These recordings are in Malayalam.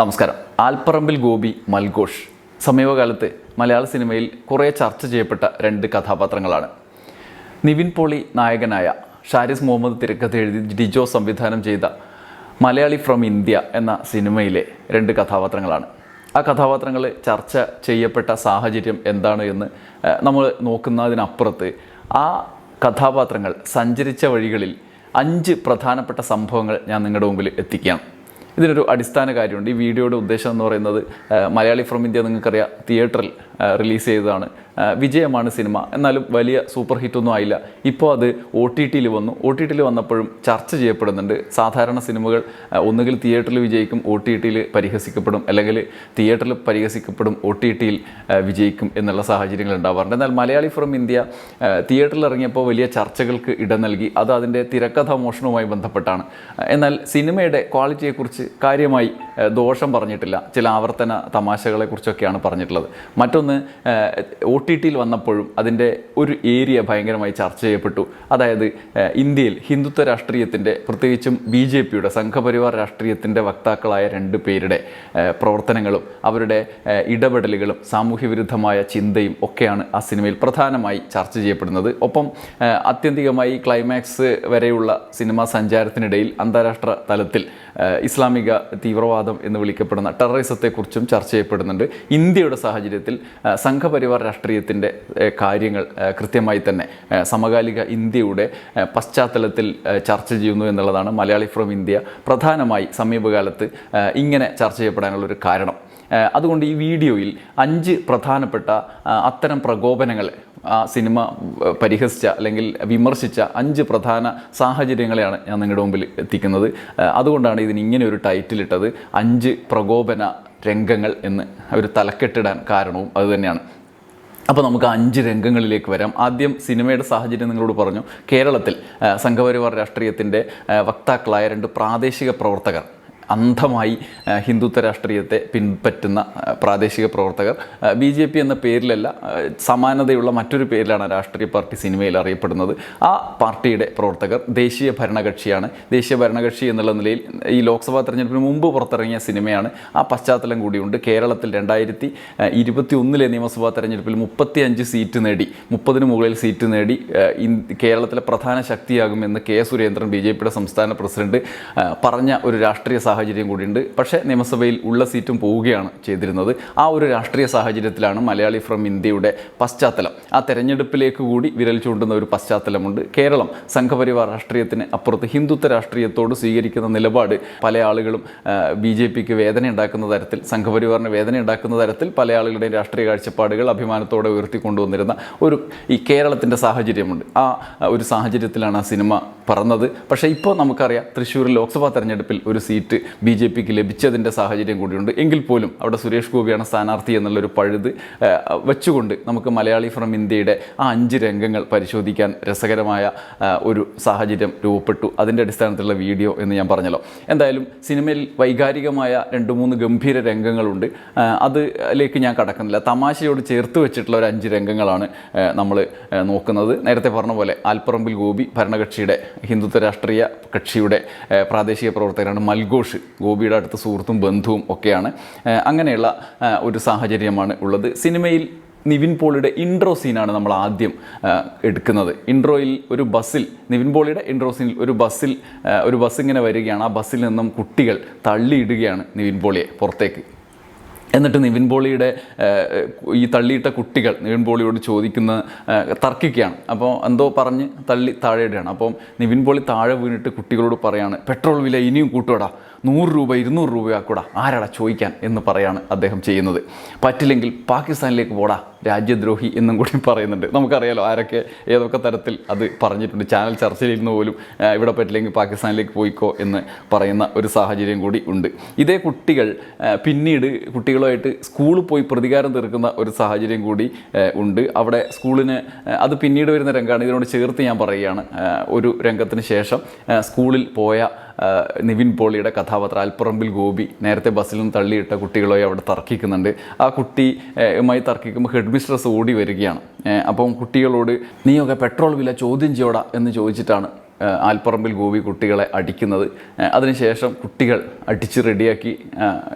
നമസ്കാരം. ആൽപ്പറമ്പിൽ ഗോപി മൽഘോഷ്. സമീപകാലത്ത് മലയാള സിനിമയിൽ കുറേ ചർച്ച ചെയ്യപ്പെട്ട രണ്ട് കഥാപാത്രങ്ങളാണ്. നിവിൻ പോളി നായകനായ ഷാരിസ് മുഹമ്മദ് തിരക്കഥ എഴുതി ഡിജോ സംവിധാനം ചെയ്ത മലയാളി ഫ്രം ഇന്ത്യ എന്ന സിനിമയിലെ രണ്ട് കഥാപാത്രങ്ങളാണ്. ആ കഥാപാത്രങ്ങൾ ചർച്ച ചെയ്യപ്പെട്ട സാഹചര്യം എന്താണ് എന്ന് നമ്മൾ നോക്കുന്നതിനപ്പുറത്ത് ആ കഥാപാത്രങ്ങൾ സഞ്ചരിച്ച വഴികളിൽ അഞ്ച് പ്രധാനപ്പെട്ട സംഭവങ്ങൾ ഞാൻ നിങ്ങളുടെ മുമ്പിൽ എത്തിക്കുകയാണ് ഇതിനൊരു അടിസ്ഥാന കാര്യമുണ്ട് ഈ വീഡിയോയുടെ ഉദ്ദേശം എന്ന് പറയുന്നത് മലയാളി ഫ്രം ഇന്ത്യ നിങ്ങൾക്കറിയാം തിയേറ്ററിൽ റിലീസ് ചെയ്തതാണ്. വിജയമാണ് സിനിമ. എന്നാലും വലിയ സൂപ്പർ ഹിറ്റൊന്നും ആയില്ല. ഇപ്പോൾ അത് ഒ ടി ടിയിൽ വന്നു. ഒ ടി ടിയിൽ വന്നപ്പോഴും ചർച്ച ചെയ്യപ്പെടുന്നുണ്ട്. സാധാരണ സിനിമകൾ ഒന്നുകിൽ തിയേറ്ററിൽ വിജയിക്കും ഒ ടി ടിയിൽ പരിഹസിക്കപ്പെടും. അല്ലെങ്കിൽ തിയേറ്ററിൽ പരിഹസിക്കപ്പെടും ഒ ടി ടിയിൽ വിജയിക്കും എന്നുള്ള സാഹചര്യങ്ങൾ ഉണ്ടാവാറുണ്ട്. എന്നാൽ മലയാളി ഫ്രം ഇന്ത്യ തിയേറ്ററിൽ ഇറങ്ങിയപ്പോൾ വലിയ ചർച്ചകൾക്ക് ഇടം നൽകി. അത് അതിന്റെ തിരക്കഥാ മോഷണവുമായി ബന്ധപ്പെട്ടാണ്. എന്നാൽ സിനിമയുടെ ക്വാളിറ്റിയെക്കുറിച്ച് കാര്യമായി ദോഷം പറഞ്ഞിട്ടില്ല. ചില ആവർത്തന തമാശകളെക്കുറിച്ചൊക്കെയാണ് പറഞ്ഞിട്ടുള്ളത്. മറ്റൊന്ന് ഒ ടി ടിയിൽ വന്നപ്പോഴും അതിന്റെ ഒരു ഏരിയ ഭയങ്കരമായി ചർച്ച ചെയ്യപ്പെട്ടു. അതായത് ഇന്ത്യയിൽ ഹിന്ദുത്വ രാഷ്ട്രീയത്തിന്റെ പ്രത്യേകിച്ചും ബി ജെ പിയുടെ സംഘപരിവാർ രാഷ്ട്രീയത്തിന്റെ വക്താക്കളായ രണ്ട് പേരുടെ പ്രവർത്തനങ്ങളും അവരുടെ ഇടപെടലുകളും സാമൂഹ്യവിരുദ്ധമായ ചിന്തയും ഒക്കെയാണ് ആ സിനിമയിൽ പ്രധാനമായി ചർച്ച ചെയ്യപ്പെടുന്നത്. ഒപ്പം അത്യന്തികമായി ക്ലൈമാക്സ് വരെയുള്ള സിനിമാ സഞ്ചാരത്തിനിടയിൽ അന്താരാഷ്ട്ര തലത്തിൽ ഇസ്ലാമിക തീവ്രവാദം എന്ന് വിളിക്കപ്പെടുന്ന ടെററിസത്തെക്കുറിച്ചും ചർച്ച ചെയ്യപ്പെടുന്നുണ്ട്. ഇന്ത്യയുടെ സാഹചര്യത്തിൽ സംഘപരിവാർ രാഷ്ട്രീയത്തിന്റെ കാര്യങ്ങൾ കൃത്യമായി തന്നെ സമകാലിക ഇന്ത്യയുടെ പശ്ചാത്തലത്തിൽ ചർച്ച ചെയ്യുന്നു എന്നുള്ളതാണ് മലയാളി ഫ്രം ഇന്ത്യ പ്രധാനമായി സമീപകാലത്ത് ഇങ്ങനെ ചർച്ച ചെയ്യപ്പെടാനുള്ളൊരു കാരണം. അതുകൊണ്ട് ഈ വീഡിയോയിൽ അഞ്ച് പ്രധാനപ്പെട്ട അത്തരം പ്രകോപനങ്ങൾ ആ സിനിമ പരിഹസിച്ച അല്ലെങ്കിൽ വിമർശിച്ച അഞ്ച് പ്രധാന സാഹചര്യങ്ങളെയാണ് ഞാൻ നിങ്ങളുടെ മുമ്പിൽ എത്തിക്കുന്നത്. അതുകൊണ്ടാണ് ഇതിന് ഇങ്ങനെ ഒരു ടൈറ്റിലിട്ടത്. അഞ്ച് പ്രകോപന രംഗങ്ങൾ എന്ന് അവർ തലക്കെട്ടിടാൻ കാരണവും അതുതന്നെയാണ് അപ്പോൾ നമുക്ക് അഞ്ച് രംഗങ്ങളിലേക്ക് വരാം. ആദ്യം സിനിമയുടെ സാഹചര്യം നിങ്ങളോട് പറഞ്ഞു. കേരളത്തിൽ സംഘപരിവാർ രാഷ്ട്രീയത്തിന്റെ വക്താക്കളായ രണ്ട് പ്രാദേശിക പ്രവർത്തകർ അന്ധമായി ഹിന്ദുത്വ രാഷ്ട്രീയത്തെ പിൻപറ്റുന്ന പ്രാദേശിക പ്രവർത്തകർ. ബി ജെ പി എന്ന പേരിലല്ല സമാനതയുള്ള മറ്റൊരു പേരിലാണ് രാഷ്ട്രീയ പാർട്ടി സിനിമയിൽ അറിയപ്പെടുന്നത്. ആ പാർട്ടിയുടെ പ്രവർത്തകർ ദേശീയ ഭരണകക്ഷിയാണ്. ദേശീയ ഭരണകക്ഷി എന്നുള്ള നിലയിൽ ഈ ലോക്സഭാ തെരഞ്ഞെടുപ്പിന് മുമ്പ് പുറത്തിറങ്ങിയ സിനിമയാണ്. ആ പശ്ചാത്തലം കൂടിയുണ്ട്. കേരളത്തിൽ രണ്ടായിരത്തി ഇരുപത്തി ഒന്നിലെ നിയമസഭാ തെരഞ്ഞെടുപ്പിൽ മുപ്പത്തി അഞ്ച് സീറ്റ് നേടി മുപ്പതിന് മുകളിൽ സീറ്റ് നേടി കേരളത്തിലെ പ്രധാന ശക്തിയാകുമെന്ന് കെ സുരേന്ദ്രൻ ബി ജെ പിയുടെ സംസ്ഥാന പ്രസിഡന്റ് പറഞ്ഞ ഒരു രാഷ്ട്രീയ സാഹചര്യം കൂടിയുണ്ട്. പക്ഷേ നിയമസഭയിൽ ഉള്ള സീറ്റും പോവുകയാണ് ചെയ്തിരുന്നത്. ആ ഒരു രാഷ്ട്രീയ സാഹചര്യത്തിലാണ് മലയാളി ഫ്രം ഇന്ത്യയുടെ പശ്ചാത്തലം. ആ തെരഞ്ഞെടുപ്പിലേക്ക് കൂടി വിരൽ ചൂണ്ടുന്ന ഒരു പശ്ചാത്തലമുണ്ട്. കേരളം സംഘപരിവാർ രാഷ്ട്രീയത്തിന് അപ്പുറത്ത് ഹിന്ദുത്വ രാഷ്ട്രീയത്തോട് സ്വീകരിക്കുന്ന നിലപാട് പല ആളുകളും ബി ജെ പിക്ക് വേദന ഉണ്ടാക്കുന്ന തരത്തിൽ സംഘപരിവാറിന് വേദന ഉണ്ടാക്കുന്ന തരത്തിൽ പല ആളുകളുടെയും രാഷ്ട്രീയ കാഴ്ചപ്പാടുകൾ അഭിമാനത്തോടെ ഉയർത്തിക്കൊണ്ടുവന്നിരുന്ന ഒരു ഈ കേരളത്തിന്റെ സാഹചര്യമുണ്ട്. ആ ഒരു സാഹചര്യത്തിലാണ് ആ സിനിമ പറഞ്ഞത് പക്ഷേ ഇപ്പോൾ നമുക്കറിയാം തൃശ്ശൂർ ലോക്സഭാ തെരഞ്ഞെടുപ്പിൽ ഒരു സീറ്റ് ബി ജെ പിക്ക് ലഭിച്ചതിന്റെ സാഹചര്യം കൂടിയുണ്ട്. എങ്കിൽ പോലും അവിടെ സുരേഷ് ഗോപിയാണ് സ്ഥാനാർത്ഥി എന്നുള്ളൊരു പഴുത് വെച്ചുകൊണ്ട് നമുക്ക് മലയാളി ഫ്രം ഇന്ത്യയുടെ ആ അഞ്ച് രംഗങ്ങൾ പരിശോധിക്കാൻ രസകരമായ ഒരു സാഹചര്യം രൂപപ്പെട്ടു. അതിന്റെ അടിസ്ഥാനത്തിലുള്ള വീഡിയോ എന്ന് ഞാൻ പറഞ്ഞല്ലോ. എന്തായാലും സിനിമയിൽ വൈകാരികമായ രണ്ട് മൂന്ന് ഗംഭീര രംഗങ്ങളുണ്ട്. അതിലേക്ക് ഞാൻ കടക്കുന്നില്ല. തമാശയോട് ചേർത്ത് വെച്ചിട്ടുള്ള ഒരു അഞ്ച് രംഗങ്ങളാണ് നമ്മൾ നോക്കുന്നത്. നേരത്തെ പറഞ്ഞ പോലെ ആൽപ്പറമ്പിൽ ഗോപി ഭരണകക്ഷിയുടെ ഹിന്ദുത്വ രാഷ്ട്രീയ കക്ഷിയുടെ പ്രാദേശിക പ്രവർത്തകരാണ് മൽഘോഷ്. ഗോപിയുടെ അടുത്ത സുഹൃത്തും ബന്ധുവും ഒക്കെയാണ്. അങ്ങനെയുള്ള ഒരു സാഹചര്യമാണ് ഉള്ളത്. സിനിമയിൽ നിവിൻ പോളിയുടെ ഇൻട്രോ സീനാണ് നമ്മൾ ആദ്യം എടുക്കുന്നത്. ഇൻട്രോയിൽ ഒരു ബസ്സിൽ നിവിൻ പോളിയുടെ ഇൻട്രോ സീനിൽ ഒരു ബസ്സിൽ ഒരു ബസ് ഇങ്ങനെ വരികയാണ്. ആ ബസ്സിൽ നിന്നും കുട്ടികൾ തള്ളിയിടുകയാണ് നിവിൻ പോളിയെ പുറത്തേക്ക്. എന്നിട്ട് നിവിൻ പോളിയുടെ ഈ തള്ളിയിട്ട കുട്ടികൾ നിവിൻ പോളിയോട് ചോദിക്കുന്ന തർക്കിക്കുകയാണ്. അപ്പോൾ എന്തോ പറഞ്ഞ് തള്ളി താഴെയിടുകയാണ്. അപ്പം നിവിൻ പോളി താഴെ വീണിട്ട് കുട്ടികളോട് പറയാണ് പെട്രോൾ വില ഇനിയും കൂട്ടുകടാ നൂറ് രൂപ ഇരുന്നൂറ് രൂപയാക്കൂടാ ആരാടാ ചോദിക്കാൻ? എന്ന് പറയാണ് അദ്ദേഹം ചെയ്യുന്നത്. പറ്റില്ലെങ്കിൽ പാകിസ്ഥാനിലേക്ക് പോടാ. രാജ്യദ്രോഹി എന്നും കൂടി പറയുന്നുണ്ട്. നമുക്കറിയാലോ ആരൊക്കെ ഏതൊക്കെ തരത്തിൽ അത് പറഞ്ഞിട്ടുണ്ട്. ചാനൽ ചർച്ചയിലിരുന്ന് പോലും ഇവിടെ പറ്റില്ലെങ്കിൽ പാകിസ്ഥാനിലേക്ക് പോയിക്കോ എന്ന് പറയുന്ന ഒരു സാഹചര്യം കൂടി ഉണ്ട്. ഇതേ കുട്ടികൾ പിന്നീട് കുട്ടികളുമായിട്ട് സ്കൂളിൽ പോയി പ്രതികാരം തീർക്കുന്ന ഒരു സാഹചര്യം കൂടി ഉണ്ട്. അവിടെ സ്കൂളിന് അത് പിന്നീട് വരുന്ന രംഗമാണ് ഇതിനോട് ചേർത്ത് ഞാൻ പറയുകയാണ്. ഒരു രംഗത്തിന് ശേഷം സ്കൂളിൽ പോയ നിവിൻ പോളിയുടെ കഥാപാത്രം അൽപ്പറമ്പിൽ ഗോപി നേരത്തെ ബസ്സിൽ നിന്ന് തള്ളിയിട്ട കുട്ടികളെ അവിടെ തർക്കിക്കുന്നുണ്ട്. ആ കുട്ടിയുമായി തർക്കിക്കുമ്പോൾ ഹെഡ് മിസ്ട്രസ് ഓടി വരികയാണ്. അപ്പം കുട്ടികളോട് നീയൊക്കെ പെട്രോൾ വില ചോദ്യം ചെയ്യോടാ? എന്ന് ചോദിച്ചിട്ടാണ് ആൽപ്പറമ്പിൽ ഗോപി കുട്ടികളെ അടിക്കുന്നത്. അതിനുശേഷം കുട്ടികൾ അടിച്ച് റെഡിയാക്കി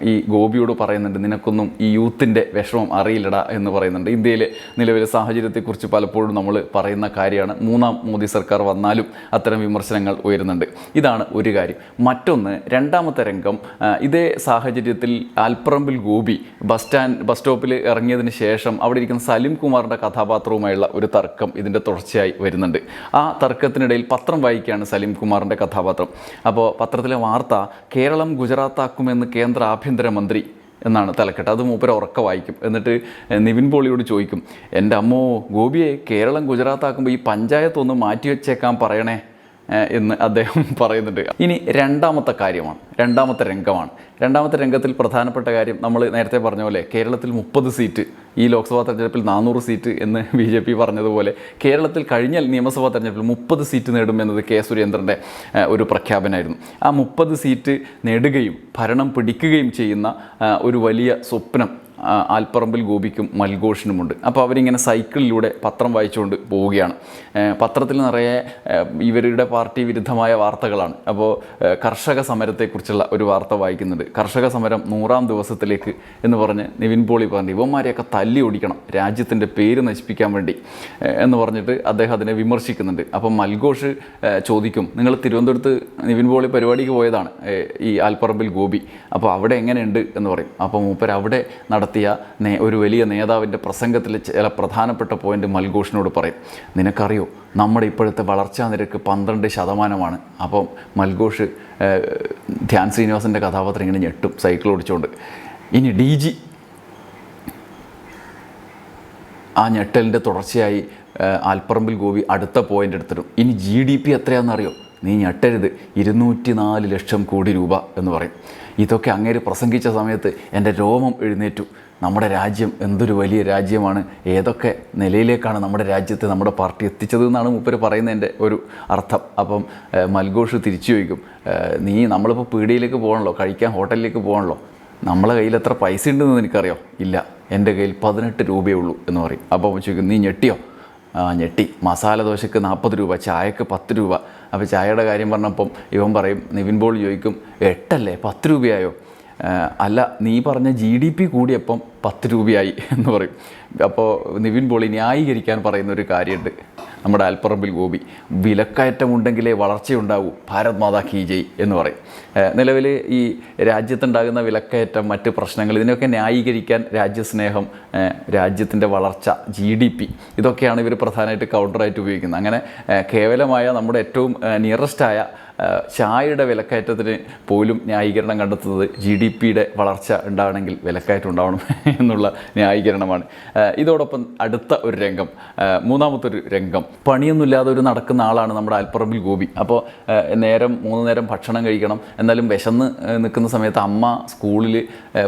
ഈ ഗോപിയോട് പറയുന്നുണ്ട് നിനക്കൊന്നും ഈ യൂത്തിന്റെ വിഷമം അറിയില്ലടാ എന്ന് പറയുന്നുണ്ട്. ഇന്ത്യയിലെ നിലവിലെ സാഹചര്യത്തെക്കുറിച്ച് പലപ്പോഴും നമ്മൾ പറയുന്ന കാര്യമാണ്. മൂന്നാം മോദി സർക്കാർ വന്നാലും അത്തരം വിമർശനങ്ങൾ ഉയരുന്നുണ്ട്. ഇതാണ് ഒരു കാര്യം. മറ്റൊന്ന് രണ്ടാമത്തെ രംഗം ഇതേ സാഹചര്യത്തിൽ Alpparambil Gopi bus stand bus സ്റ്റോപ്പിൽ ഇറങ്ങിയതിന് ശേഷം അവിടെ ഇരിക്കുന്ന സലീം കുമാറിന്റെ കഥാപാത്രവുമായുള്ള ഒരു തർക്കം ഇതിന്റെ തുടർച്ചയായി വരുന്നുണ്ട്. ആ തർക്കത്തിനിടയിൽ പത്രം വായിക്കുകയാണ് സലീം കുമാറിന്റെ കഥാപാത്രം. അപ്പോൾ പത്രത്തിലെ വാർത്ത കേരളം ഗുജറാത്താക്കുമെന്ന് കേന്ദ്ര ആഭ്യന്തരമന്ത്രി എന്നാണ് തലക്കെട്ട്. അത് മൂപ്പര ഉറക്ക വായിക്കും. എന്നിട്ട് നിവിൻ പോളിയോട് ചോദിക്കും എന്റെ അമ്മോ ഗോപിയെ കേരളം ഗുജറാത്താക്കുമ്പോൾ ഈ പഞ്ചായത്ത് ഒന്ന് മാറ്റി വെച്ചേക്കാൻ പറയണേ? എന്ന് അദ്ദേഹം പറയുന്നുണ്ട്. ഇനി രണ്ടാമത്തെ കാര്യമാണ്. രണ്ടാമത്തെ രംഗമാണ്. രണ്ടാമത്തെ രംഗത്തിൽ പ്രധാനപ്പെട്ട കാര്യം നമ്മൾ നേരത്തെ പറഞ്ഞ പോലെ കേരളത്തിൽ മുപ്പത് സീറ്റ് ഈ ലോക്സഭാ തെരഞ്ഞെടുപ്പിൽ നാനൂറ് സീറ്റ് എന്ന് ബി ജെ പി പറഞ്ഞതുപോലെ കേരളത്തിൽ കഴിഞ്ഞ നിയമസഭാ തെരഞ്ഞെടുപ്പിൽ മുപ്പത് സീറ്റ് നേടും എന്നത് കെ സുരേന്ദ്രന്റെ ഒരു പ്രഖ്യാപനമായിരുന്നു ആ മുപ്പത് സീറ്റ് നേടുകയും ഭരണം പിടിക്കുകയും ചെയ്യുന്ന ഒരു വലിയ സ്വപ്നം ആൽപ്പറമ്പിൽ ഗോപിക്കും മൽഘോഷിനുമുണ്ട്. അപ്പോൾ അവരിങ്ങനെ സൈക്കിളിലൂടെ പത്രം വായിച്ചുകൊണ്ട് പോവുകയാണ്. പത്രത്തിൽ നിറയെ ഇവരുടെ പാർട്ടി വിരുദ്ധമായ വാർത്തകളാണ്. അപ്പോൾ കർഷക സമരത്തെക്കുറിച്ചുള്ള ഒരു വാർത്ത വായിക്കുന്നുണ്ട്. കർഷക സമരം നൂറാം ദിവസത്തിലേക്ക് എന്ന് പറഞ്ഞ് നിവിൻ പോളി പറഞ്ഞു ഇവന്മാരെയൊക്കെ തല്ലി ഓടിക്കണം. രാജ്യത്തിന്റെ പേര് നശിപ്പിക്കാൻ വേണ്ടി എന്ന് പറഞ്ഞിട്ട് അദ്ദേഹം അതിനെ വിമർശിക്കുന്നുണ്ട്. അപ്പം മൽഘോഷ് ചോദിക്കും നിങ്ങൾ തിരുവനന്തപുരത്ത് നിവിൻ പോളി പരിപാടിക്ക് പോയതാണ് ഈ ആൽപ്പറമ്പിൽ ഗോപി. അപ്പോൾ അവിടെ എങ്ങനെയുണ്ട്? എന്ന് പറയും. അപ്പോൾ മൂപ്പർ അവിടെ നടത്തിയ നേ ഒരു വലിയ നേതാവിന്റെ പ്രസംഗത്തിൽ ചില പ്രധാനപ്പെട്ട പോയിന്റ് മൽഘോഷിനോട് പറയും. നിനക്കറിയോ നമ്മുടെ ഇപ്പോഴത്തെ വളർച്ചാ നിരക്ക് പന്ത്രണ്ട് ശതമാനമാണ്. അപ്പം മൽഘോഷ് ധ്യാൻ ശ്രീനിവാസന്റെ കഥാപാത്രം ഇങ്ങനെ ഞെട്ടും സൈക്കിൾ ഓടിച്ചുകൊണ്ട് ഇനി ഡി ജി ആ ഞെട്ടലിന്റെ തുടർച്ചയായി ആൽപ്പറമ്പിൽ ഗോപി അടുത്ത പോയിന്റ് എടുത്തിടും. ഇനി ജി ഡി പി എത്രയാണെന്നറിയോ? നീ ഞെട്ടരുത് ഇരുന്നൂറ്റി നാല് ലക്ഷം കോടി രൂപ എന്ന് പറയും. ഇതൊക്കെ അങ്ങേര് പ്രസംഗിച്ച സമയത്ത് എന്റെ രോമം എഴുന്നേറ്റു. നമ്മുടെ രാജ്യം എന്തൊരു വലിയ രാജ്യമാണ്. ഏതൊക്കെ നിലയിലേക്കാണ് നമ്മുടെ രാജ്യത്തെ നമ്മുടെ പാർട്ടി എത്തിച്ചത് എന്നാണ് മൂപ്പര് പറയുന്നതിന്റെ ഒരു അർത്ഥം. അപ്പം മൽഘോഷ് തിരിച്ചു ചോദിക്കും നീ നമ്മളിപ്പോൾ പീടിയിലേക്ക് പോകണല്ലോ? കഴിക്കാൻ ഹോട്ടലിലേക്ക് പോകണല്ലോ? നമ്മളെ കയ്യിൽ എത്ര പൈസ ഉണ്ടെന്ന് എനിക്കറിയോ ഇല്ല എന്റെ കയ്യിൽ പതിനെട്ട് രൂപയേ ഉള്ളൂ എന്ന് പറയും. അപ്പോൾ ചോദിക്കും നീ ഞെട്ടിയോ? ഞെട്ടി. മസാല ദോശയ്ക്ക് നാൽപ്പത് രൂപ ചായക്ക് പത്ത് രൂപ. അപ്പോൾ ചായയുടെ കാര്യം പറഞ്ഞപ്പം ഇവൻ പറയും നിവിൻ പോൾ ചോദിക്കും എട്ടല്ലേ? പത്ത് രൂപയായോ? അല്ല നീ പറഞ്ഞ ജി ഡി പി കൂടിയപ്പം പത്ത് രൂപയായി എന്ന് പറയും. അപ്പോൾ നിവിൻ പോളി ന്യായീകരിക്കാൻ പറയുന്ന ഒരു കാര്യമുണ്ട്. നമ്മുടെ അൽപ്പറമ്പിൽ ഗോപി വിലക്കയറ്റമുണ്ടെങ്കിലേ വളർച്ചയുണ്ടാവൂ ഭാരത് മാതാ കീ ജയ് എന്ന് പറയും. നിലവിൽ ഈ രാജ്യത്തുണ്ടാകുന്ന വിലക്കയറ്റം മറ്റ് പ്രശ്നങ്ങൾ ഇതിനൊക്കെ ന്യായീകരിക്കാൻ രാജ്യസ്നേഹം രാജ്യത്തിന്റെ വളർച്ച ജി ഡി പി ഇതൊക്കെയാണ് ഇവർ പ്രധാനമായിട്ട് കൗണ്ടറായിട്ട് ഉപയോഗിക്കുന്നത്. അങ്ങനെ കേവലമായ നമ്മുടെ ഏറ്റവും നിയറസ്റ്റായ ചായയുടെ വിലക്കയറ്റത്തിന് പോലും ന്യായീകരണം കണ്ടെത്തുന്നത് ജി ഡി പിയുടെ വളർച്ച ഉണ്ടാവണമെങ്കിൽ വിലക്കയറ്റം ഉണ്ടാവണം എന്നുള്ള ന്യായീകരണമാണ്. ഇതോടൊപ്പം അടുത്ത ഒരു രംഗം മൂന്നാമത്തൊരു രംഗം. പണിയൊന്നുമില്ലാതെ ഒരു നടക്കുന്ന ആളാണ് നമ്മുടെ അൽപ്പറമ്പിൽ ഗോപി. അപ്പോൾ നേരം മൂന്ന് നേരം ഭക്ഷണം കഴിക്കണം. എന്നാലും വിശന്ന് നിൽക്കുന്ന സമയത്ത് അമ്മ സ്കൂളിൽ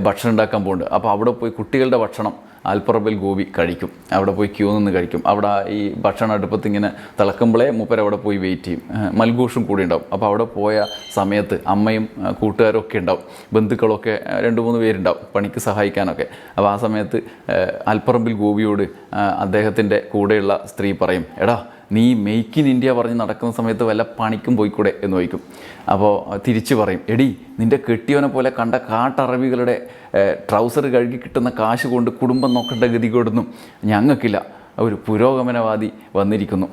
ഭക്ഷണം ഉണ്ടാക്കാൻ പോകുന്നുണ്ട് അപ്പോൾ അവിടെ പോയി കുട്ടികളുടെ ഭക്ഷണം ആൽപ്പറമ്പിൽ ഗോപി കഴിക്കും. അവിടെ പോയി ക്യൂ നിന്ന് കഴിക്കും. അവിടെ ഈ ഭക്ഷണം അടുപ്പത്ത് ഇങ്ങനെ തിളക്കുമ്പോഴേ മൂപ്പർ അവിടെ പോയി വെയിറ്റ് ചെയ്യും. മൽഘോഷും കൂടി ഉണ്ടാവും. അപ്പോൾ അവിടെ പോയ സമയത്ത് അമ്മയും കൂട്ടുകാരും ഒക്കെ ഉണ്ടാവും. ബന്ധുക്കളൊക്കെ രണ്ട് മൂന്ന് പേരുണ്ടാവും പണിക്ക് സഹായിക്കാനൊക്കെ. അപ്പോൾ ആ സമയത്ത് ആൽപ്പറമ്പിൽ ഗോപിയോട് അദ്ദേഹത്തിന്റെ കൂടെയുള്ള സ്ത്രീ പറയും എടാ നീ മെയ്ക്ക് ഇൻ ഇന്ത്യ പറഞ്ഞ് നടക്കുന്ന സമയത്ത് വല്ല പണിക്കും പോയിക്കൂടെ എന്ന് ചോദിക്കും. അപ്പോൾ തിരിച്ചു പറയും എടി നിന്റെ കെട്ടിയവനെ പോലെ കണ്ട കാട്ടറബികളുടെ ട്രൗസർ കഴുകി കിട്ടുന്ന കാശ് കൊണ്ട് കുടുംബം നോക്കേണ്ട ഗതികൊടൊന്നും ഞങ്ങൾക്കില്ല. ഒരു പുരോഗമനവാദി വന്നിരിക്കുന്നു.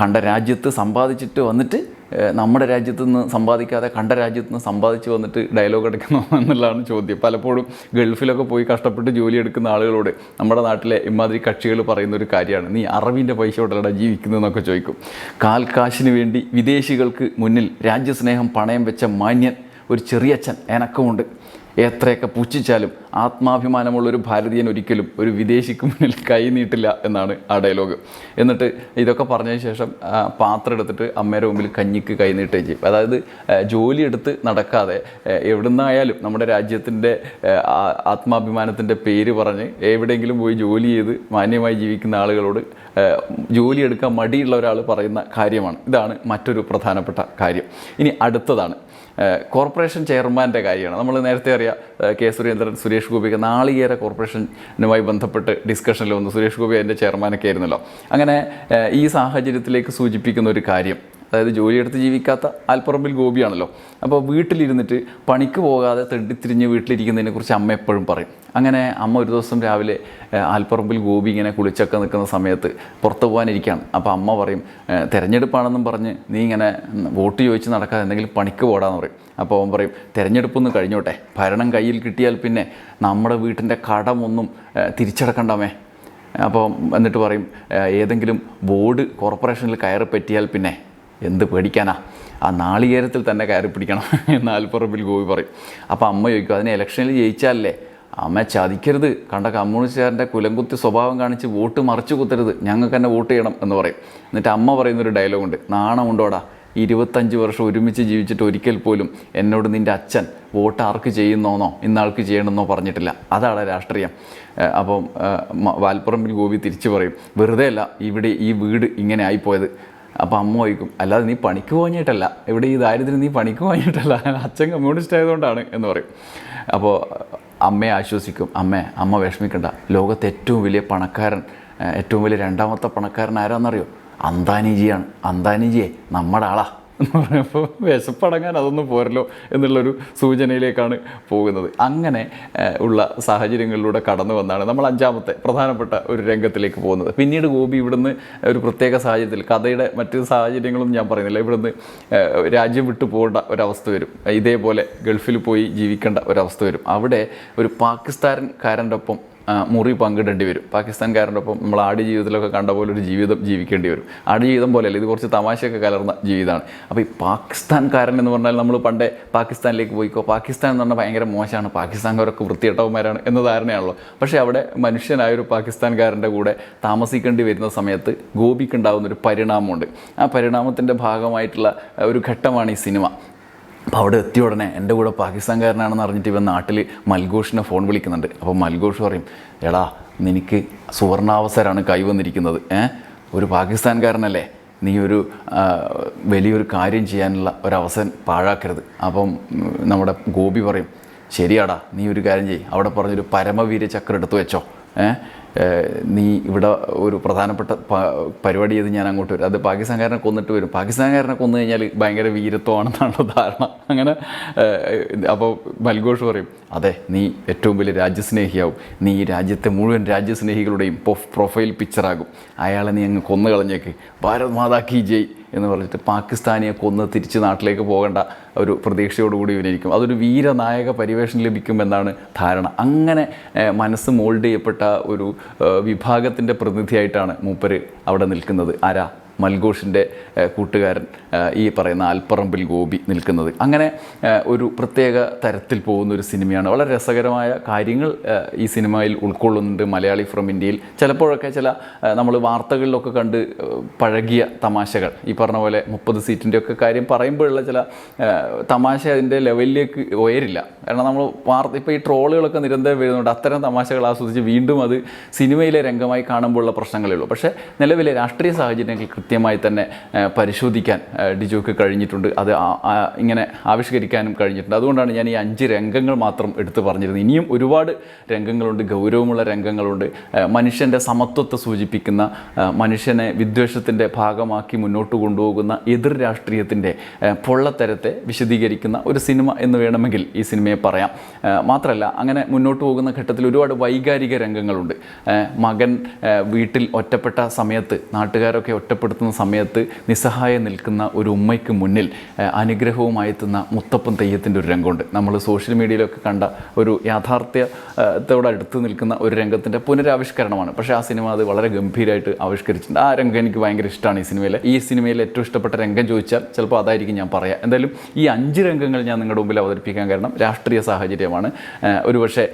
കണ്ട രാജ്യത്ത് സമ്പാദിച്ചിട്ട് വന്നിട്ട് നമ്മുടെ രാജ്യത്ത് നിന്ന് സമ്പാദിക്കാതെ കണ്ട രാജ്യത്ത് നിന്ന് സമ്പാദിച്ച് വന്നിട്ട് ഡയലോഗ് എടുക്കുന്നു എന്നുള്ളതാണ് ചോദ്യം. പലപ്പോഴും ഗൾഫിലൊക്കെ പോയി കഷ്ടപ്പെട്ട് ജോലി എടുക്കുന്ന ആളുകളോട് നമ്മുടെ നാട്ടിലെ ഇമാതിരി കക്ഷികൾ പറയുന്ന ഒരു കാര്യമാണ്. നീ അറബിന്റെ പൈസ ഉടലട ജീവിക്കുന്നതെന്നൊക്കെ ചോദിക്കും. കാൽക്കാശിന് വേണ്ടി വിദേശികൾക്ക് മുന്നിൽ രാജ്യസ്നേഹം പണയം വെച്ച മാന്യൻ ഒരു ചെറിയച്ഛൻ എനക്കമുണ്ട്. എത്രയൊക്കെ പുച്ഛിച്ചാലും ആത്മാഭിമാനമുള്ള ഒരു ഭാരതീയൻ ഒരിക്കലും ഒരു വിദേശിക്ക് മുന്നിൽ കൈനീട്ടില്ല എന്നാണ് ആ ഡയലോഗ്. എന്നിട്ട് ഇതൊക്കെ പറഞ്ഞതിന് ശേഷം പാത്രം എടുത്തിട്ട് അമ്മയുടെ മുമ്പിൽ കഞ്ഞിക്ക് കൈ ചെയ്യും. അതായത് ജോലിയെടുത്ത് നടക്കാതെ എവിടുന്നായാലും നമ്മുടെ രാജ്യത്തിന്റെ ആത്മാഭിമാനത്തിന്റെ പേര് പറഞ്ഞ് എവിടെയെങ്കിലും പോയി ജോലി ചെയ്ത് മാന്യമായി ജീവിക്കുന്ന ആളുകളോട് ജോലിയെടുക്കാൻ മടിയുള്ള ഒരാൾ പറയുന്ന കാര്യമാണ്. ഇതാണ് മറ്റൊരു പ്രധാനപ്പെട്ട കാര്യം. ഇനി അടുത്തതാണ്. കോർപ്പറേഷൻ ചെയർമാന്റെ കാര്യമാണ്. നമ്മൾ നേരത്തെ അറിയാം കെ സുരേന്ദ്രൻ സുരേഷ് ഗോപിക്ക് നാളികേര കോർപ്പറേഷനുമായി ബന്ധപ്പെട്ട് ഡിസ്കഷനിൽ വന്നു. സുരേഷ് ഗോപി അതിന്റെ ചെയർമാനൊക്കെ ആയിരുന്നല്ലോ. അങ്ങനെ ഈ സാഹചര്യത്തിലേക്ക് സൂചിപ്പിക്കുന്ന ഒരു കാര്യം. അതായത് ജോലിയെടുത്ത് ജീവിക്കാത്ത ആൽപ്പറമ്പിൽ ഗോപിയാണല്ലോ. അപ്പോൾ വീട്ടിലിരുന്നിട്ട് പണിക്ക് പോകാതെ തെണ്ടിത്തിരിഞ്ഞ് വീട്ടിലിരിക്കുന്നതിനെ കുറിച്ച് അമ്മ എപ്പോഴും പറയും. അങ്ങനെ അമ്മ ഒരു ദിവസം രാവിലെ ആൽപ്പറമ്പിൽ ഗോപി ഇങ്ങനെ കുളിച്ചൊക്കെ നിൽക്കുന്ന സമയത്ത് പുറത്തു പോകാനിരിക്കുകയാണ്. അപ്പോൾ അമ്മ പറയും തിരഞ്ഞെടുപ്പാണെന്നും പറഞ്ഞ് നീ ഇങ്ങനെ വോട്ട് ചോദിച്ച് നടക്കാതെ എന്തെങ്കിലും പണിക്ക് പോടാന്ന് പറയും. അപ്പോൾ അവൻ പറയും തിരഞ്ഞെടുപ്പൊന്നും കഴിഞ്ഞോട്ടെ. ഭരണം കയ്യിൽ കിട്ടിയാൽ പിന്നെ നമ്മുടെ വീട്ടിന്റെ കടമൊന്നും തിരിച്ചടക്കണ്ടമേ. അപ്പോൾ എന്നിട്ട് പറയും ഏതെങ്കിലും ബോർഡ് കോർപ്പറേഷനിൽ കയറി പറ്റിയാൽ പിന്നെ എന്ത് പേടിക്കാനാ? ആ നാളികേരത്തിൽ തന്നെ കയറി പിടിക്കണം എന്ന് ആൽപ്പറമ്പിൽ ഗോപി പറയും. അപ്പോൾ അമ്മ ചോദിക്കും അതിന് ഇലക്ഷനിൽ ജയിച്ചാലല്ലേ? അമ്മ ചതിക്കരുത്. കണ്ട കമ്മ്യൂണിസ്റ്റുകാരന്റെ കുലംകുത്തി സ്വഭാവം കാണിച്ച് വോട്ട് മറിച്ചു കുത്തരുത്. ഞങ്ങൾക്ക് തന്നെ വോട്ട് ചെയ്യണം എന്ന് പറയും. എന്നിട്ട് അമ്മ പറയുന്നൊരു ഡയലോഗുണ്ട് നാണമുണ്ടോടാ? ഇരുപത്തഞ്ച് വർഷം ഒരുമിച്ച് ജീവിച്ചിട്ട് ഒരിക്കൽ പോലും എന്നോട് നിന്റെ അച്ഛൻ വോട്ട് ആർക്ക് ചെയ്യുന്നോന്നോ ഇന്നാൾക്ക് ചെയ്യണമെന്നോ പറഞ്ഞിട്ടില്ല. അതാണ് രാഷ്ട്രീയം. അപ്പം വാൽപ്പറമ്പിൽ ഗോപി തിരിച്ചു പറയും. വെറുതെ അല്ല ഇവിടെ ഈ വീട് ഇങ്ങനെ ആയിപ്പോയത്. അപ്പോൾ അമ്മ ചോദിക്കും അല്ലാതെ നീ പണിക്ക് പോകാനായിട്ടല്ല ഇവിടെ ഈ ദാരിദ്ര്യം നീ പണിക്ക് പോകാനായിട്ടല്ല അച്ഛൻ കമ്മ്യൂണിസ്റ്റ് ആയതുകൊണ്ടാണ് എന്ന് പറയും. അപ്പോൾ അമ്മയെ ആശ്വസിക്കും. അമ്മേ അമ്മ വിഷമിക്കണ്ട. ലോകത്തെ ഏറ്റവും വലിയ പണക്കാരൻ ഏറ്റവും വലിയ രണ്ടാമത്തെ പണക്കാരൻ ആരാന്നറിയോ? അന്താനിജിയാണ്. അന്താനിജിയെ നമ്മുടെ ആളാ. എന്ന് പറയുമ്പോൾ വിശപ്പടങ്ങാൻ അതൊന്നും പോരല്ലോ എന്നുള്ളൊരു സൂചനയിലേക്കാണ് പോകുന്നത്. അങ്ങനെ ഉള്ള സാഹചര്യങ്ങളിലൂടെ കടന്നു വന്നാണ് നമ്മൾ അഞ്ചാമത്തെ പ്രധാനപ്പെട്ട ഒരു രംഗത്തിലേക്ക് പോകുന്നത്. പിന്നീട് ഗോപി ഇവിടുന്ന് ഒരു പ്രത്യേക സാഹചര്യത്തിൽ കഥയുടെ മറ്റ് സാഹചര്യങ്ങളും ഞാൻ പറയുന്നില്ല. ഇവിടുന്ന് രാജ്യം വിട്ടു പോകേണ്ട ഒരവസ്ഥ വരും. ഇതേപോലെ ഗൾഫിൽ പോയി ജീവിക്കേണ്ട ഒരവസ്ഥ വരും. അവിടെ ഒരു പാകിസ്ഥാൻകാരന്റെ ഒപ്പം മുറി പങ്കിടേണ്ടി വരും. ഒപ്പം നമ്മൾ ആടി ജീവിതത്തിലൊക്കെ കണ്ട പോലെ ഒരു ജീവിതം ജീവിക്കേണ്ടി വരും. ആടി ജീവിതം പോലെയല്ല ഇത് കുറച്ച് തമാശയൊക്കെ കലർന്ന ജീവിതമാണ്. അപ്പോൾ ഈ പാകിസ്ഥാൻകാരൻ എന്ന് പറഞ്ഞാൽ നമ്മൾ പണ്ടേ പാകിസ്ഥാനിലേക്ക് പോയിക്കോ പാകിസ്ഥാൻ എന്ന് പറഞ്ഞാൽ ഭയങ്കര മോശമാണ് പാകിസ്ഥാൻകാരൊക്കെ വൃത്തികെട്ടവന്മാരാണ് എന്ന ധാരണയാണല്ലോ. പക്ഷേ അവിടെ മനുഷ്യനായ ഒരു പാകിസ്ഥാൻകാരന്റെ കൂടെ താമസിക്കേണ്ടി വരുന്ന സമയത്ത് ഗോപിക്കുണ്ടാകുന്ന ഒരു പരിണാമമുണ്ട്. ആ പരിണാമത്തിന്റെ ഭാഗമായിട്ടുള്ള ഒരു ഘട്ടമാണ് ഈ സിനിമ. അപ്പോൾ അവിടെ എത്തിയ ഉടനെ എന്റെ കൂടെ പാകിസ്ഥാൻകാരനാണെന്ന് അറിഞ്ഞിട്ട് ഇവൻ നാട്ടിൽ മൽഘോഷിനെ ഫോൺ വിളിക്കുന്നുണ്ട്. അപ്പോൾ മൽഘോഷ് പറയും എടാ നിനക്ക് സുവർണാവസരമാണ് കൈവന്നിരിക്കുന്നത് ഏ? ഒരു പാകിസ്ഥാൻകാരനല്ലേ? നീ ഒരു വലിയൊരു കാര്യം ചെയ്യാനുള്ള ഒരവസരം പാഴാക്കരുത്. അപ്പം നമ്മുടെ ഗോപി പറയും ശരിയാടാ നീ ഒരു കാര്യം ചെയ്യ്. അവിടെ പറഞ്ഞൊരു പരമവീര ചക്രം എടുത്തു വെച്ചോ. ഏഹ് നീ ഇവിടെ ഒരു പ്രധാനപ്പെട്ട പരിപാടി ചെയ്ത് ഞാൻ അങ്ങോട്ട് വരും. അത് പാകിസ്ഥാൻകാരനെ കൊന്നിട്ട് വരും. പാകിസ്ഥാൻകാരനെ കൊന്നു കഴിഞ്ഞാൽ ഭയങ്കര വീരത്വമാണെന്നാണല്ലോ ധാരണ. അങ്ങനെ അപ്പോൾ മൽഘോഷ് പറയും അതെ നീ ഏറ്റവും വലിയ രാജ്യസ്നേഹിയാവും. നീ ഈ രാജ്യത്തെ മുഴുവൻ രാജ്യസ്നേഹികളുടെയും പ്രൊഫൈൽ പിക്ചറാകും. അയാളെ നീ അങ്ങ് കൊന്നു കളഞ്ഞേക്ക്. ഭാരത് മാതാ കി ജയ് എന്ന് പറഞ്ഞിട്ട് പാകിസ്ഥാനിയെ കൊന്ന് തിരിച്ച് നാട്ടിലേക്ക് പോകേണ്ട ഒരു പ്രതീക്ഷയോടുകൂടി ഇവനിരിക്കും അതൊരു വീരനായക പരിവേഷം ലഭിക്കുമെന്നാണ് ധാരണ. അങ്ങനെ മനസ്സ് മോൾഡ് ചെയ്യപ്പെട്ട ഒരു വിഭാഗത്തിന്റെ പ്രതിനിധിയായിട്ടാണ് മൂപ്പര് അവിടെ നിൽക്കുന്നത്. ആരാ? മൽഘോഷിന്റെ കൂട്ടുകാരൻ ഈ പറയുന്ന ആൽപ്പറമ്പിൽ ഗോപി നിൽക്കുന്നത്. അങ്ങനെ ഒരു പ്രത്യേക തരത്തിൽ പോകുന്ന ഒരു സിനിമയാണ്. വളരെ രസകരമായ കാര്യങ്ങൾ ഈ സിനിമയിൽ ഉൾക്കൊള്ളുന്നുണ്ട് മലയാളി ഫ്രം ഇന്ത്യയിൽ ചിലപ്പോഴൊക്കെ ചില നമ്മൾ വാർത്തകളിലൊക്കെ കണ്ട് പഴകിയ തമാശകൾ. ഈ പറഞ്ഞ പോലെ മുപ്പത് സീറ്റിന്റെ ഒക്കെ കാര്യം പറയുമ്പോഴുള്ള ചില തമാശ അതിന്റെ ലെവലിലേക്ക് ഉയരില്ല. കാരണം നമ്മൾ വാർത്ത ഇപ്പോൾ ഈ ട്രോളുകളൊക്കെ നിരന്തരം വരുന്നുണ്ട്. അത്തരം തമാശകൾ ആസ്വദിച്ച് വീണ്ടും അത് സിനിമയിലെ രംഗമായി കാണുമ്പോഴുള്ള പ്രശ്നങ്ങളേ ഉള്ളൂ. പക്ഷേ നിലവിലെ രാഷ്ട്രീയ സാഹചര്യങ്ങൾ കൃത്യമായി തന്നെ പരിശോധിക്കാൻ ഡിജോക്ക് കഴിഞ്ഞിട്ടുണ്ട്. അത് ഇങ്ങനെ ആവിഷ്കരിക്കാനും കഴിഞ്ഞിട്ടുണ്ട്. അതുകൊണ്ടാണ് ഞാൻ ഈ അഞ്ച് രംഗങ്ങൾ മാത്രം എടുത്തു പറഞ്ഞിരുന്നത്. ഇനിയും ഒരുപാട് രംഗങ്ങളുണ്ട് ഗൗരവമുള്ള രംഗങ്ങളുണ്ട്. മനുഷ്യന്റെ സമത്വത്തെ സൂചിപ്പിക്കുന്ന മനുഷ്യനെ വിദ്വേഷത്തിന്റെ ഭാഗമാക്കി മുന്നോട്ട് കൊണ്ടുപോകുന്ന എതിർ രാഷ്ട്രീയത്തിന്റെ പൊള്ളത്തരത്തെ വിശദീകരിക്കുന്ന ഒരു സിനിമ എന്ന് വേണമെങ്കിൽ ഈ സിനിമയെ പറയാം. മാത്രമല്ല അങ്ങനെ മുന്നോട്ട് പോകുന്ന ഘട്ടത്തിൽ ഒരുപാട് വൈകാരിക രംഗങ്ങളുണ്ട്. മകൻ വീട്ടിൽ ഒറ്റപ്പെട്ട സമയത്ത് നാട്ടുകാരൊക്കെ ഒറ്റപ്പെടുത്തുന്ന സമയത്ത് നിസ്സഹായം നിൽക്കുന്ന ഒരു ഉമ്മയ്ക്ക് മുന്നിൽ ഏഹ്, അനുഗ്രഹവുമായി എത്തുന്ന മുത്തപ്പൻ തെയ്യത്തിന്റെ ഒരു രംഗമുണ്ട്. നമ്മൾ സോഷ്യൽ മീഡിയയിലൊക്കെ കണ്ട ഒരു യാഥാർത്ഥ്യത്തോട് അടുത്ത് നിൽക്കുന്ന ഒരു രംഗത്തിന്റെ പുനരാവിഷ്കരണമാണ്. പക്ഷേ ആ സിനിമ അത് വളരെ ഗംഭീരമായിട്ട് ആവിഷ്കരിച്ചിട്ടുണ്ട്. ആ രംഗം എനിക്ക് ഭയങ്കര ഇഷ്ടമാണ് ഈ സിനിമയിൽ ഈ സിനിമയിൽ ഏറ്റവും ഇഷ്ടപ്പെട്ട രംഗം ചോദിച്ചാൽ ചിലപ്പോൾ അതായിരിക്കും ഞാൻ പറയാം. എന്തായാലും ഈ അഞ്ച് രംഗങ്ങൾ ഞാൻ നിങ്ങളുടെ മുമ്പിൽ അവതരിപ്പിക്കാൻ കാരണം രാഷ്ട്രീയ സാഹചര്യമാണ്. ഒരുപക്ഷെ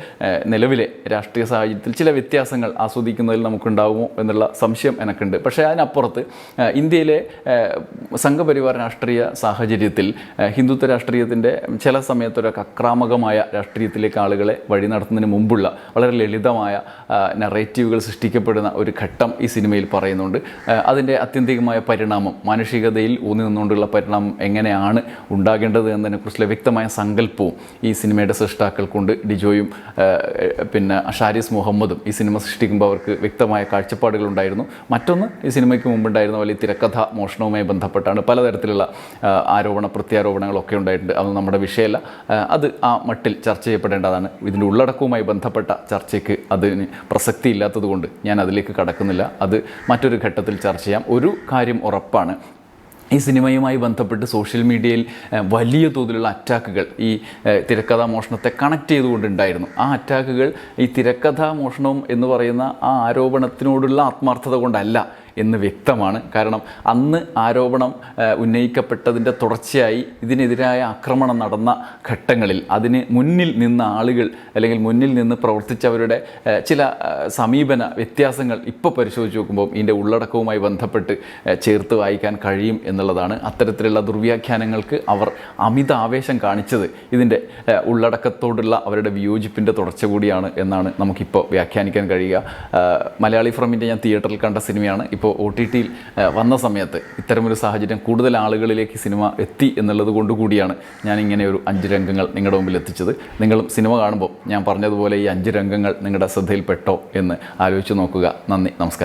നിലവിലെ രാഷ്ട്രീയ സാഹചര്യത്തിൽ ചില വ്യത്യാസങ്ങൾ ആസ്വദിക്കുന്നതിൽ നമുക്കുണ്ടാവുമോ എന്നുള്ള സംശയം എനിക്കുണ്ട്. പക്ഷേ അതിനപ്പുറത്ത് ഇന്ത്യയിലെ സംഘപരിവാർ രാഷ്ട്രീയ സാഹചര്യത്തിൽ ഹിന്ദുത്വ രാഷ്ട്രീയത്തിന്റെ ചില സമയത്തൊരൊക്കെ അക്രാമകമായ രാഷ്ട്രീയത്തിലേക്ക് ആളുകളെ വഴി നടത്തുന്നതിന് മുമ്പുള്ള വളരെ ലളിതമായ നറേറ്റീവുകൾ സൃഷ്ടിക്കപ്പെടുന്ന ഒരു ഘട്ടം ഈ സിനിമയിൽ പറയുന്നുണ്ട്. അതിന്റെ അത്യന്തികമായ പരിണാമം മാനുഷികതയിൽ ഊന്നി നിന്നുകൊണ്ടുള്ള പരിണാമം എങ്ങനെയാണ് ഉണ്ടാകേണ്ടത് എന്നതിനെക്കുറിച്ചുള്ള വ്യക്തമായ സങ്കല്പവും ഈ സിനിമയുടെ സൃഷ്ടാക്കൾക്കുണ്ട്. ഡിജോയും പിന്നെ ഷാരിസ് മുഹമ്മദും ഈ സിനിമ സൃഷ്ടിക്കുമ്പോൾ അവർക്ക് വ്യക്തമായ കാഴ്ചപ്പാടുകളുണ്ടായിരുന്നു മറ്റൊന്ന് ഈ സിനിമയ്ക്ക് മുമ്പുണ്ടായിരുന്ന പോലെ തിരക്കഥ മോഷണവുമായി ബന്ധപ്പെട്ടാണ് പലതരത്തിലുള്ള ആരോപണ പ്രത്യാരോപണങ്ങളൊക്കെ ഉണ്ടായിട്ടുണ്ട്. അത് നമ്മുടെ വിഷയമല്ല. അത് ആ മട്ടിൽ ചർച്ച ചെയ്യപ്പെടേണ്ടതാണ്. ഇതിന്റെ ഉള്ളടക്കവുമായി ബന്ധപ്പെട്ട ചർച്ചയ്ക്ക് അതിന് പ്രസക്തി ഇല്ലാത്തതുകൊണ്ട് ഞാൻ അതിലേക്ക് കടക്കുന്നില്ല. അത് മറ്റൊരു ഘട്ടത്തിൽ ചർച്ച ചെയ്യാം. ഒരു കാര്യം ഉറപ്പാണ്. ഈ സിനിമയുമായി ബന്ധപ്പെട്ട് സോഷ്യൽ മീഡിയയിൽ വലിയ തോതിലുള്ള അറ്റാക്കുകൾ ഈ തിരക്കഥാ മോഷണത്തെ കണക്ട് ചെയ്തുകൊണ്ടുണ്ടായിരുന്നു ആ അറ്റാക്കുകൾ ഈ തിരക്കഥാ മോഷണം എന്ന് പറയുന്ന ആ ആരോപണത്തിനോടുള്ള ആത്മാർത്ഥത കൊണ്ടല്ല എന്ന് വ്യക്തമാണ്. കാരണം അന്ന് ആരോപണം ഉന്നയിക്കപ്പെട്ടതിന്റെ തുടർച്ചയായി ഇതിനെതിരായ ആക്രമണം നടന്ന ഘട്ടങ്ങളിൽ അതിന് മുന്നിൽ നിന്ന ആളുകൾ അല്ലെങ്കിൽ മുന്നിൽ നിന്ന് പ്രവർത്തിച്ചവരുടെ ചില സമീപന വ്യത്യാസങ്ങൾ ഇപ്പോൾ പരിശോധിച്ച് നോക്കുമ്പോൾ ഇതിന്റെ ഉള്ളടക്കവുമായി ബന്ധപ്പെട്ട് ചേർത്ത് വായിക്കാൻ കഴിയും എന്നുള്ളതാണ് അത്തരത്തിലുള്ള ദുർവ്യാഖ്യാനങ്ങൾക്ക് അവർ അമിത ആവേശം കാണിച്ചത്. ഇതിന്റെ ഉള്ളടക്കത്തോടുള്ള അവരുടെ വിയോജിപ്പിന്റെ തുടർച്ച കൂടിയാണ് എന്നാണ് നമുക്കിപ്പോൾ വ്യാഖ്യാനിക്കാൻ കഴിയുക. മലയാളി ഫ്രമിന്റെ ഞാൻ തിയേറ്ററിൽ കണ്ട സിനിമയാണ്. ഇപ്പോൾ ഒ ടി ടിയിൽ വന്ന സമയത്ത് ഇത്തരമൊരു സാഹചര്യം കൂടുതൽ ആളുകളിലേക്ക് സിനിമ എത്തി എന്നുള്ളത് കൊണ്ടുകൂടിയാണ് ഞാൻ ഇങ്ങനെ ഒരു അഞ്ച് രംഗങ്ങൾ നിങ്ങളുടെ മുമ്പിൽ എത്തിച്ചത്. നിങ്ങളും സിനിമ കാണുമ്പോൾ ഞാൻ പറഞ്ഞതുപോലെ ഈ അഞ്ച് രംഗങ്ങൾ നിങ്ങളുടെ ശ്രദ്ധയിൽപ്പെട്ടോ എന്ന് ആലോചിച്ച് നോക്കുക. നന്ദി നമസ്കാരം.